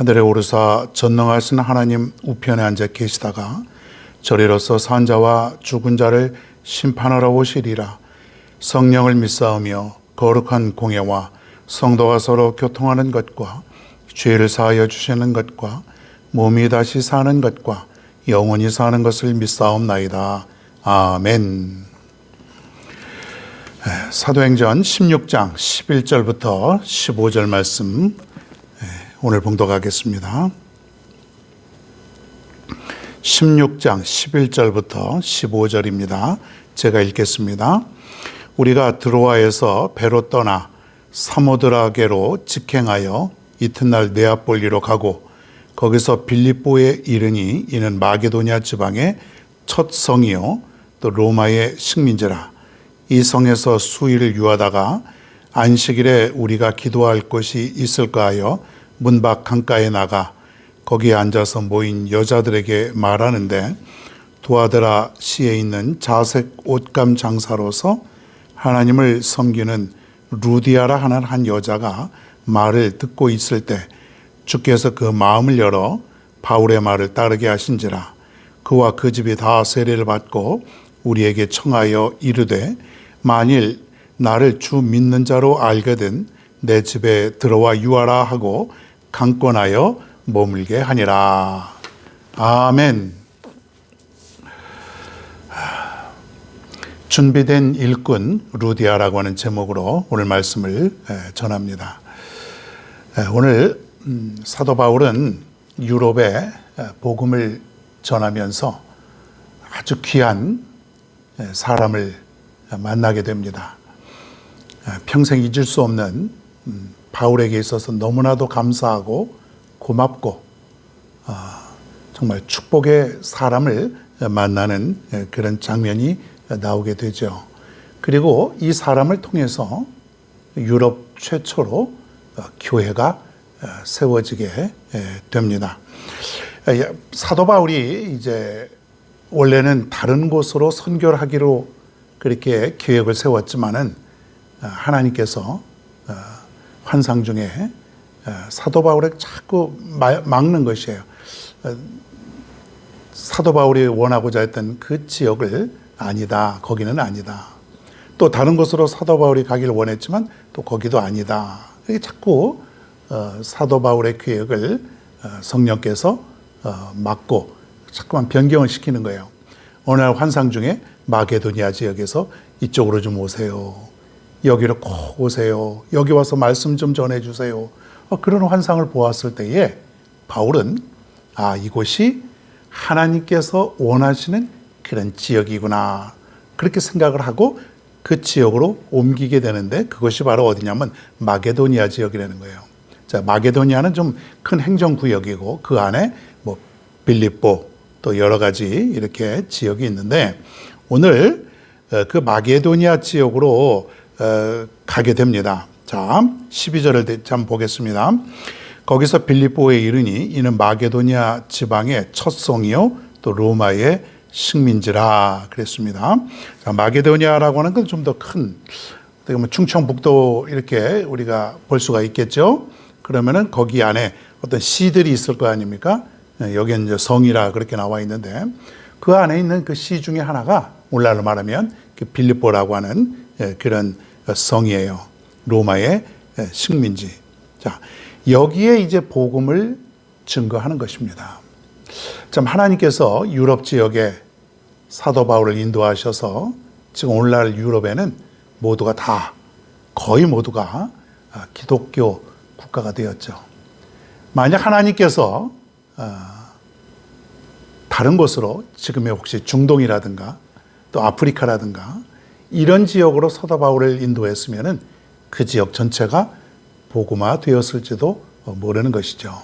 하늘에 오르사 전능하신 하나님 우편에 앉아 계시다가 저리로서 산 자와 죽은 자를 심판하러 오시리라 성령을 믿사오며 거룩한 공예와 성도가 서로 교통하는 것과 죄를 사하여 주시는 것과 몸이 다시 사는 것과 영원히 사는 것을 믿사옵나이다. 아멘. 사도행전 16장 11절부터 15절 말씀 오늘 봉독하겠습니다. 16장 11절부터 15절입니다. 제가 읽겠습니다. 우리가 드로아에서 배로 떠나 사모드라게로 직행하여 이튿날 네아폴리로 가고 거기서 빌립보에 이르니 이는 마게도냐 지방의 첫 성이요 또 로마의 식민지라 이 성에서 수일을 유하다가 안식일에 우리가 기도할 곳이 있을까 하여 문 밖 강가에 나가 거기에 앉아서 모인 여자들에게 말하는데 두아드라 시에 있는 자색 옷감 장사로서 하나님을 섬기는 루디아라 하는 한 여자가 말을 듣고 있을 때 주께서 그 마음을 열어 바울의 말을 따르게 하신지라. 그와 그 집이 다 세례를 받고 우리에게 청하여 이르되 만일 나를 주 믿는 자로 알거든 내 집에 들어와 유하라 하고 강권하여 머물게 하니라. 아멘. 준비된 일꾼 루디아라고 하는 제목으로 오늘 말씀을 전합니다. 오늘 음, 사도 바울은 유럽에 복음을 전하면서 아주 귀한 사람을 만나게 됩니다. 평생 잊을 수 없는 음, 바울에게 있어서 너무나도 감사하고 고맙고 정말 축복의 사람을 만나는 그런 장면이 나오게 되죠. 그리고 이 사람을 통해서 유럽 최초로 어, 교회가 어, 세워지게 됩니다. 사도 바울이 이제 원래는 다른 곳으로 선교를 하기로 그렇게 계획을 세웠지만은 어, 하나님께서 환상 중에 사도 바울을 자꾸 막는 것이에요. 사도 바울이 원하고자 했던 그 지역을 아니다. 거기는 아니다. 또 다른 곳으로 사도 바울이 가기를 원했지만 또 거기도 아니다. 이게 자꾸 어, 사도 바울의 계획을 어, 성령께서 어, 막고 자꾸만 변경을 시키는 거예요. 어느 날 환상 중에 마게도니아 지역에서 이쪽으로 좀 오세요. 여기로 꼭 오세요. 여기 와서 말씀 좀 전해주세요. 그런 환상을 보았을 때에 바울은 아 이곳이 하나님께서 원하시는 그런 지역이구나. 그렇게 생각을 하고 그 지역으로 옮기게 되는데 그것이 바로 어디냐면 마게도니아 지역이라는 거예요. 자, 마게도니아는 좀 큰 행정구역이고 그 안에 뭐 빌립보 또 여러 가지 이렇게 지역이 있는데 오늘 어, 그 마게도니아 지역으로 어, 가게 됩니다. 자, 12절을 잠 보겠습니다. 거기서 빌립보에 이르니 이는 마게도니아 지방의 첫 성이요 또 로마의 식민지라 그랬습니다. 자, 마게도니아라고 하는 건 좀 더 큰, 어떻게 충청북도 이렇게 우리가 볼 수가 있겠죠. 그러면은 거기 안에 어떤 시들이 있을 거 아닙니까? 네, 여기는 이제 성이라 그렇게 나와 있는데 그 안에 있는 그 시 중에 하나가 오늘날로 말하면 그 빌립보라고 하는 예, 그런 성이에요. 로마의 예, 식민지. 자, 여기에 이제 복음을 증거하는 것입니다. 참 하나님께서 유럽 지역에 사도 바울을 인도하셔서 지금 오늘날 유럽에는 모두가 다 거의 모두가 아, 기독교 국가가 되었죠. 만약 하나님께서 아, 다른 곳으로 지금의 혹시 중동이라든가 또 아프리카라든가 이런 지역으로 사도 바울을 인도했으면은 그 지역 전체가 복음화 되었을지도 모르는 것이죠.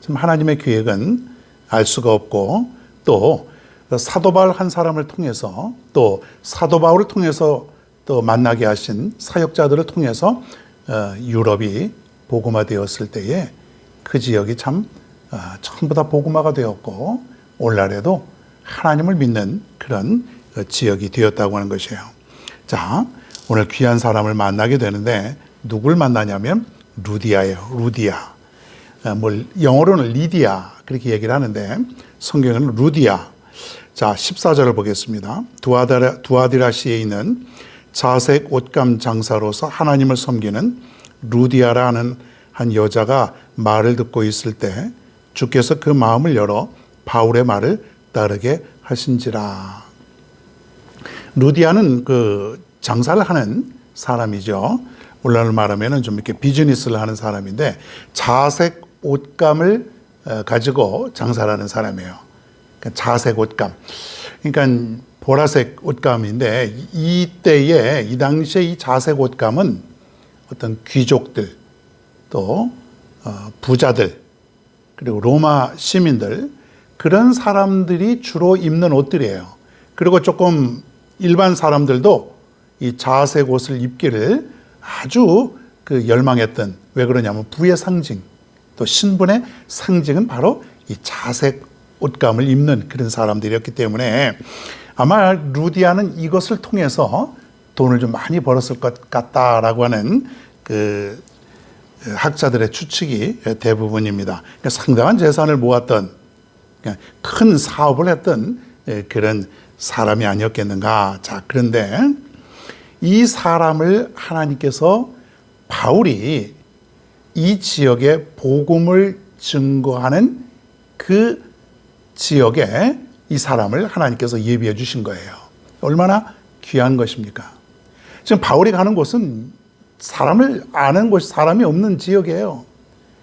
지금 하나님의 계획은 알 수가 없고 또 사도 바울 한 사람을 통해서 또 사도 바울을 통해서 또 만나게 하신 사역자들을 통해서 어, 유럽이 복음화 되었을 때에 그 지역이 참 어, 전부 다 복음화가 되었고 오늘날에도 하나님을 믿는 그런 어, 지역이 되었다고 하는 것이에요. 자, 오늘 귀한 사람을 만나게 되는데 누굴 만나냐면 루디아예요. 루디아. 어, 뭘 영어로는 리디아 그렇게 얘기를 하는데 성경에는 루디아. 자, 14절을 보겠습니다. 두아디라, 두아디라시에 있는 자색 옷감 장사로서 하나님을 섬기는 루디아라는 한 여자가 말을 듣고 있을 때 주께서 그 마음을 열어 바울의 말을 따르게 하신지라. 루디아는 그 장사를 하는 사람이죠. 오늘날 말하면은 좀 이렇게 비즈니스를 하는 사람인데 자색 옷감을 어, 가지고 장사를 하는 사람이에요. 그러니까 자색 옷감. 그러니까 보라색 옷감인데 이때에 이 당시에 이 자색 옷감은 어떤 귀족들 또 어, 부자들 그리고 로마 시민들 그런 사람들이 주로 입는 옷들이에요. 그리고 조금 일반 사람들도 이 자색 옷을 입기를 아주 그 열망했던 왜 그러냐면 부의 상징 또 신분의 상징은 바로 이 자색 옷감을 입는 그런 사람들이었기 때문에 아마 루디아는 이것을 통해서 돈을 좀 많이 벌었을 것 같다라고 하는 그 학자들의 추측이 대부분입니다. 그러니까 상당한 재산을 모았던 그러니까 큰 사업을 했던 그런 사람이 아니었겠는가. 자, 그런데 이 사람을 하나님께서 바울이 이 지역에 복음을 증거하는 그 지역에 이 사람을 하나님께서 예비해 주신 거예요. 얼마나 귀한 것입니까? 지금 바울이 가는 곳은 사람을 아는 곳, 사람이 없는 지역이에요.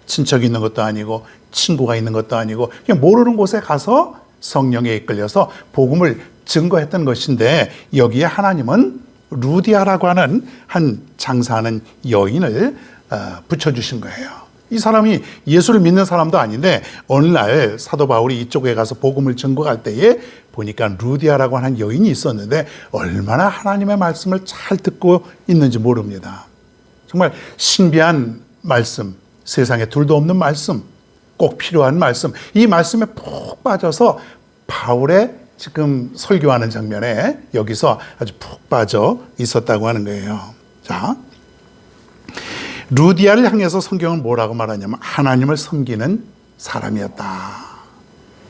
친척이 있는 것도 아니고, 친구가 있는 것도 아니고, 그냥 모르는 곳에 가서 성령에 이끌려서 복음을 증거했던 것인데, 여기에 하나님은 루디아라고 하는 한 장사하는 여인을 어, 붙여주신 거예요. 이 사람이 예수를 믿는 사람도 아닌데 어느 날 사도 바울이 이쪽에 가서 복음을 증거할 때에 보니까 루디아라고 하는 여인이 있었는데 얼마나 하나님의 말씀을 잘 듣고 있는지 모릅니다. 정말 신비한 말씀, 세상에 둘도 없는 말씀, 꼭 필요한 말씀, 이 말씀에 푹 빠져서 바울의 지금 설교하는 장면에 여기서 아주 푹 빠져 있었다고 하는 거예요. 자, 루디아를 향해서 성경은 뭐라고 말하냐면 하나님을 섬기는 사람이었다.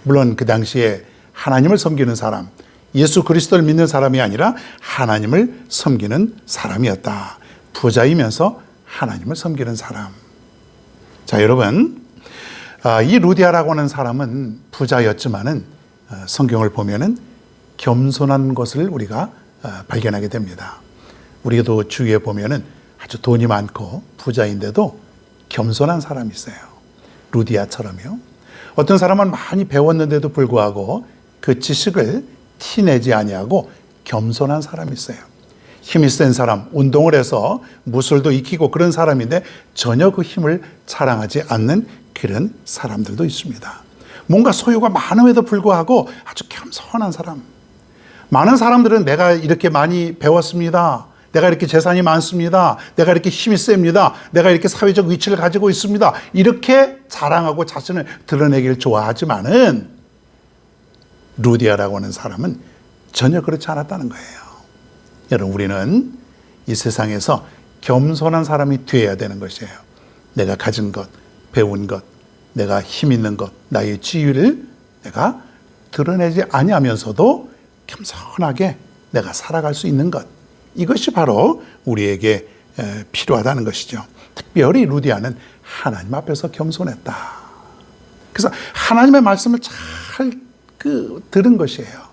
물론 그 당시에 하나님을 섬기는 사람, 예수 그리스도를 믿는 사람이 아니라 하나님을 섬기는 사람이었다. 부자이면서 하나님을 섬기는 사람. 자, 여러분. 아, 이 루디아라고 하는 사람은 부자였지만은 어, 성경을 보면은 겸손한 것을 우리가 어, 발견하게 됩니다. 우리도 주위에 보면은 아주 돈이 많고 부자인데도 겸손한 사람이 있어요. 루디아처럼요. 어떤 사람은 많이 배웠는데도 불구하고 그 지식을 티내지 아니하고 겸손한 사람이 있어요. 힘이 센 사람, 운동을 해서 무술도 익히고 그런 사람인데 전혀 그 힘을 자랑하지 않는 그런 사람들도 있습니다. 뭔가 소유가 많음에도 불구하고 아주 겸손한 사람. 많은 사람들은 내가 이렇게 많이 배웠습니다. 내가 이렇게 재산이 많습니다. 내가 이렇게 힘이 셉니다. 내가 이렇게 사회적 위치를 가지고 있습니다. 이렇게 자랑하고 자신을 드러내기를 좋아하지만은 루디아라고 하는 사람은 전혀 그렇지 않았다는 거예요. 여러분, 우리는 이 세상에서 겸손한 사람이 되어야 되는 것이에요. 내가 가진 것, 배운 것, 내가 힘 있는 것, 나의 지위를 내가 드러내지 아니하면서도 겸손하게 내가 살아갈 수 있는 것. 이것이 바로 우리에게 필요하다는 것이죠. 특별히 루디아는 하나님 앞에서 겸손했다. 그래서 하나님의 말씀을 잘 그 들은 것이에요.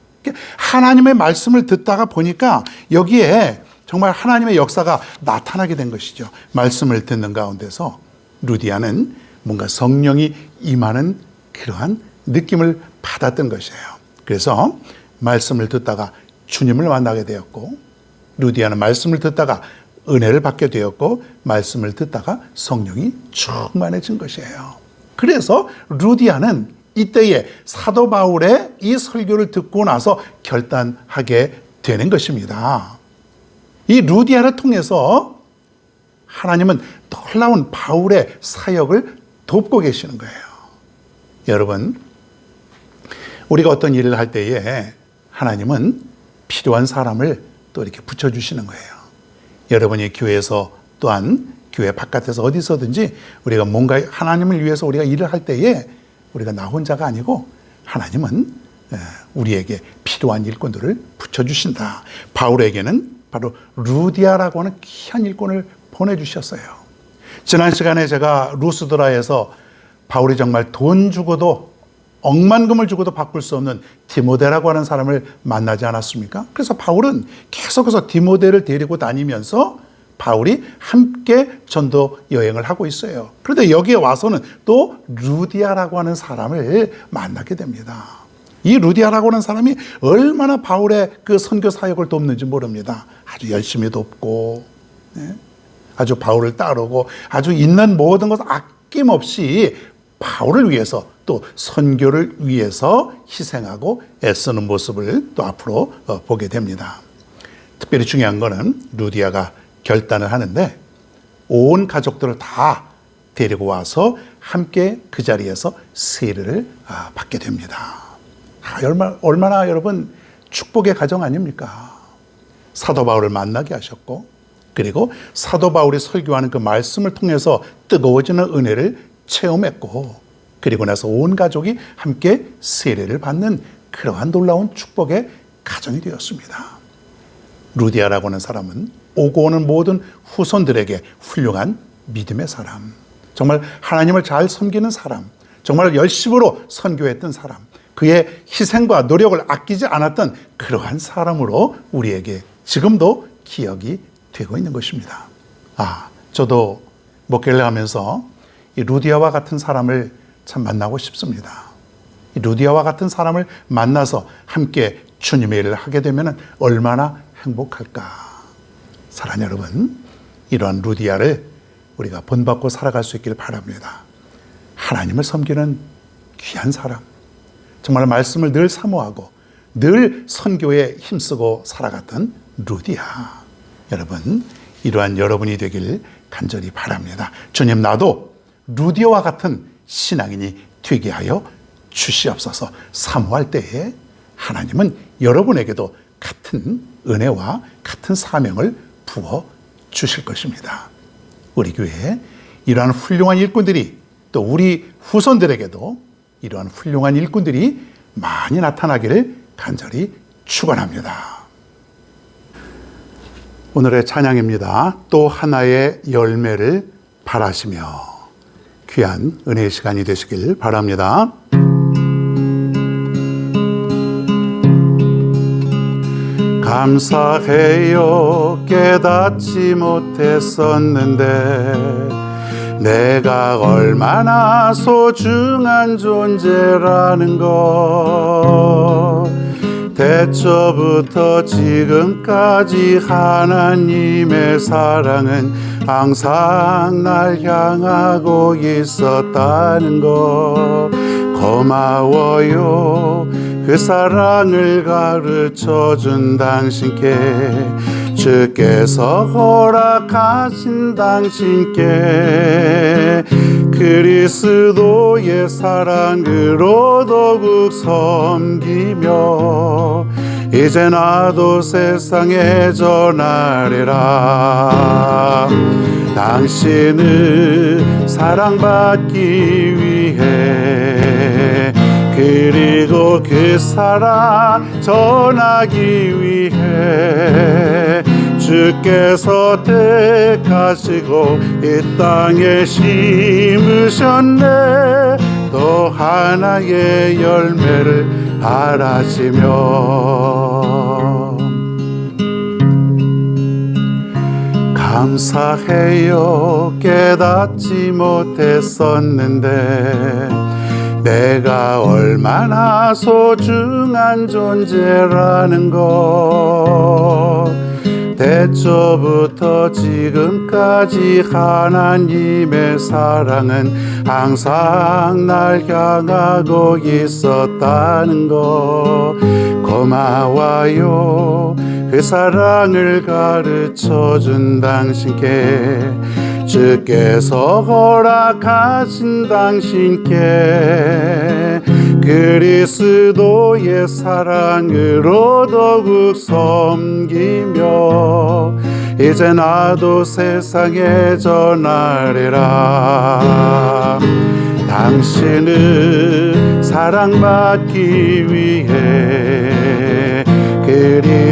하나님의 말씀을 듣다가 보니까 여기에 정말 하나님의 역사가 나타나게 된 것이죠. 말씀을 듣는 가운데서 루디아는 뭔가 성령이 임하는 그러한 느낌을 받았던 것이에요. 그래서 말씀을 듣다가 주님을 만나게 되었고, 루디아는 말씀을 듣다가 은혜를 받게 되었고, 말씀을 듣다가 성령이 충만해진 것이에요. 그래서 루디아는 이때에 사도 바울의 이 설교를 듣고 나서 결단하게 되는 것입니다. 이 루디아를 통해서 하나님은 놀라운 바울의 사역을 돕고 계시는 거예요. 여러분, 우리가 어떤 일을 할 때에 하나님은 필요한 사람을 또 이렇게 붙여주시는 거예요. 여러분이 교회에서 또한 교회 바깥에서 어디서든지 우리가 뭔가 하나님을 위해서 우리가 일을 할 때에 우리가 나 혼자가 아니고 하나님은 에, 우리에게 필요한 일꾼들을 붙여주신다. 바울에게는 바로 루디아라고 하는 귀한 일꾼을 보내주셨어요. 지난 시간에 제가 루스드라에서 바울이 정말 돈 주고도 억만금을 주고도 바꿀 수 없는 디모데라고 하는 사람을 만나지 않았습니까? 그래서 바울은 계속해서 디모데를 데리고 다니면서 바울이 함께 전도 여행을 하고 있어요. 그런데 여기에 와서는 또 루디아라고 하는 사람을 만나게 됩니다. 이 루디아라고 하는 사람이 얼마나 바울의 그 선교 사역을 돕는지 모릅니다. 아주 열심히 돕고, 예? 아주 바울을 따르고, 아주 있는 모든 것을 아낌없이 바울을 위해서 또 선교를 위해서 희생하고 애쓰는 모습을 또 앞으로 어, 보게 됩니다. 특별히 중요한 거는 루디아가 결단을 하는데 온 가족들을 다 데리고 와서 함께 그 자리에서 세례를 아, 받게 됩니다. 아, 얼마, 얼마나 여러분 축복의 가정 아닙니까? 사도 바울을 만나게 하셨고 그리고 사도 바울이 설교하는 그 말씀을 통해서 뜨거워지는 은혜를 체험했고 그리고 나서 온 가족이 함께 세례를 받는 그러한 놀라운 축복의 가정이 되었습니다. 루디아라고 하는 사람은 오고 오는 모든 후손들에게 훌륭한 믿음의 사람, 정말 하나님을 잘 섬기는 사람, 정말 열심으로 선교했던 사람, 그의 희생과 노력을 아끼지 않았던 그러한 사람으로 우리에게 지금도 기억이 되고 있는 것입니다. 아, 저도 목회를 하면서 이 루디아와 같은 사람을 참 만나고 싶습니다. 이 루디아와 같은 사람을 만나서 함께 주님의 일을 하게 되면 얼마나 행복할까. 사랑 여러분, 이러한 루디아를 우리가 본받고 살아갈 수 있기를 바랍니다. 하나님을 섬기는 귀한 사람, 정말 말씀을 늘 사모하고 늘 선교에 힘쓰고 살아갔던 루디아. 여러분, 이러한 여러분이 되길 간절히 바랍니다. 주님, 나도 루디아와 같은 신앙인이 되게 하여 주시옵소서 사모할 때에 하나님은 여러분에게도 같은 은혜와 같은 사명을 부어 주실 것입니다. 우리 교회에 이러한 훌륭한 일꾼들이 또 우리 후손들에게도 이러한 훌륭한 일꾼들이 많이 나타나기를 간절히 축원합니다. 오늘의 찬양입니다. 또 하나의 열매를 바라시며 귀한 은혜의 시간이 되시길 바랍니다. 감사해요 깨닫지 못했었는데 내가 얼마나 소중한 존재라는 것 대처부터 지금까지 하나님의 사랑은 항상 날 향하고 있었다는 것. 고마워요. 그 사랑을 가르쳐 준 당신께 주께서 허락하신 당신께 그리스도의 사랑으로 더욱 섬기며 이제 나도 세상에 전하리라. 당신을 사랑받기 위해 그리고 그 사랑 전하기 위해 주께서 택하시고 이 땅에 심으셨네. 또 하나의 열매를 바라시며. 감사해요. 깨닫지 못했었는데 내가 얼마나 소중한 존재라는 것 대초부터 지금까지 하나님의 사랑은 항상 날 향하고 있었다는 거 고마워요. 그 사랑을 가르쳐 준 당신께 주께서 허락하신 당신께 그리스도의 사랑으로 더욱 섬기며 이제 나도 세상에 전하리라. 당신은 사랑받기 위해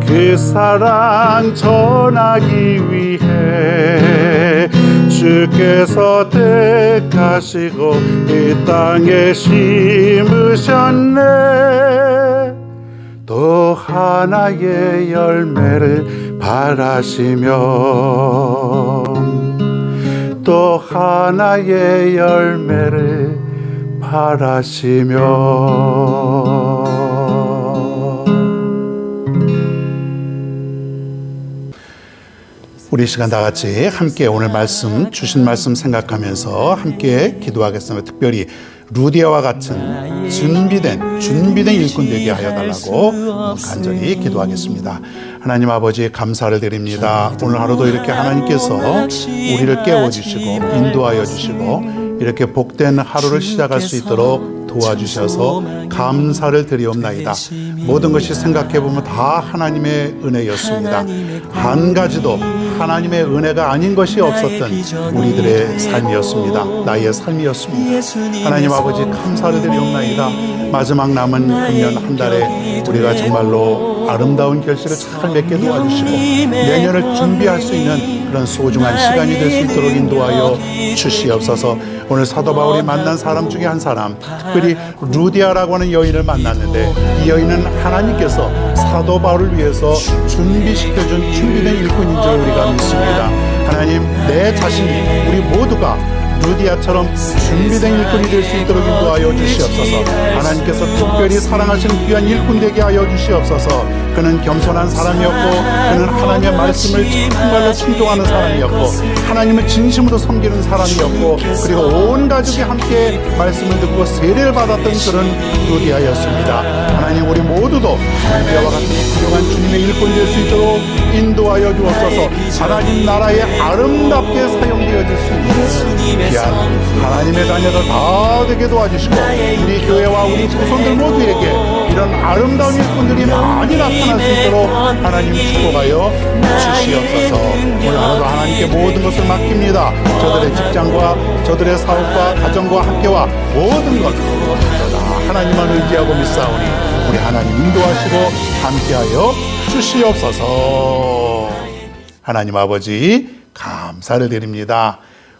그 사랑 전하기 위해 주께서 택하시고 이 땅에 심으셨네. 또 하나의 열매를 바라시며 또 하나의 열매를 바라시며 우리 시간 다 같이 함께 오늘 말씀 주신 말씀 생각하면서 함께 기도하겠습니다. 특별히 루디아와 같은 준비된 준비된 일꾼 되게 하여 달라고 간절히 기도하겠습니다. 하나님 아버지 감사를 드립니다. 오늘 하루도 이렇게 하나님께서 우리를 깨워 주시고 인도하여 주시고 이렇게 복된 하루를 시작할 수 있도록 도와주셔서 감사를 드리옵나이다. 모든 것이 생각해 보면 다 하나님의 은혜였습니다. 한 가지도 하나님의 은혜가 아닌 것이 없었던 우리들의 삶이었습니다. 나의 삶이었습니다. 하나님 아버지 감사를 드리옵나이다. 마지막 남은 금년 한 달에 우리가 정말로 아름다운 결실을 잘 맺게 도와주시고 내년을 준비할 수 있는 그런 소중한 시간이 될 수 있도록 인도하여 주시옵소서. 오늘 사도 바울이 만난 사람 중에 한 사람, 특별히 루디아라고 하는 여인을 만났는데 이 여인은 하나님께서 사도 바울을 위해서 준비시켜준 준비된 일꾼인 줄 우리가 믿습니다. 하나님, 내 자신이 우리 모두가 루디아처럼 준비된 일꾼이 될 수 있도록 인도하여 주시옵소서. 하나님께서 특별히 사랑하시는 귀한 일꾼 되게 하여 주시옵소서. 그는 겸손한 사람이었고, 그는 하나님의 말씀을 정말로 순종하는 사람이었고, 하나님을 진심으로 섬기는 사람이었고, 그리고 온 가족이 함께 말씀을 듣고 세례를 받았던 그런 루디아였습니다. 하나님 우리 모두도 루디아와 같은 훌륭한 주님의 일꾼 될 수 있도록 인도하여 주옵소서. 하나님 나라에 아름답게 사용되어 줄수 있는 귀한 하나님의 자녀들 다 되게 도와주시고 우리 교회와 우리 후손들 모두에게 이런 아름다운 일꾼들이 많이 나타 날수 있도록 하나님 축복하여 주시옵소서 오늘 하루도 하나님께 모든 것을 맡깁니다 저들의 직장과 저들의 사업과 가정과 학교와 모든 것 다 하나님만 의지하고 믿사오니 우리 하나님 인도하시고 함께하여 주시옵소서 하나님 아버지 감사를 드립니다.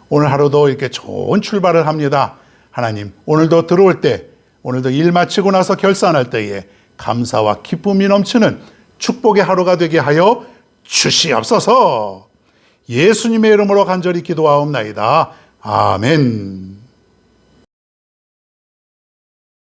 오늘 하루도 이렇게 좋은 출발을 합니다. 하나님, 오늘도 들어올 때, 오늘도 일 마치고 나서 결산할 때에 감사와 기쁨이 넘치는 축복의 하루가 되게 하여 주시옵소서. 예수님의 이름으로 간절히 기도하옵나이다. 아멘.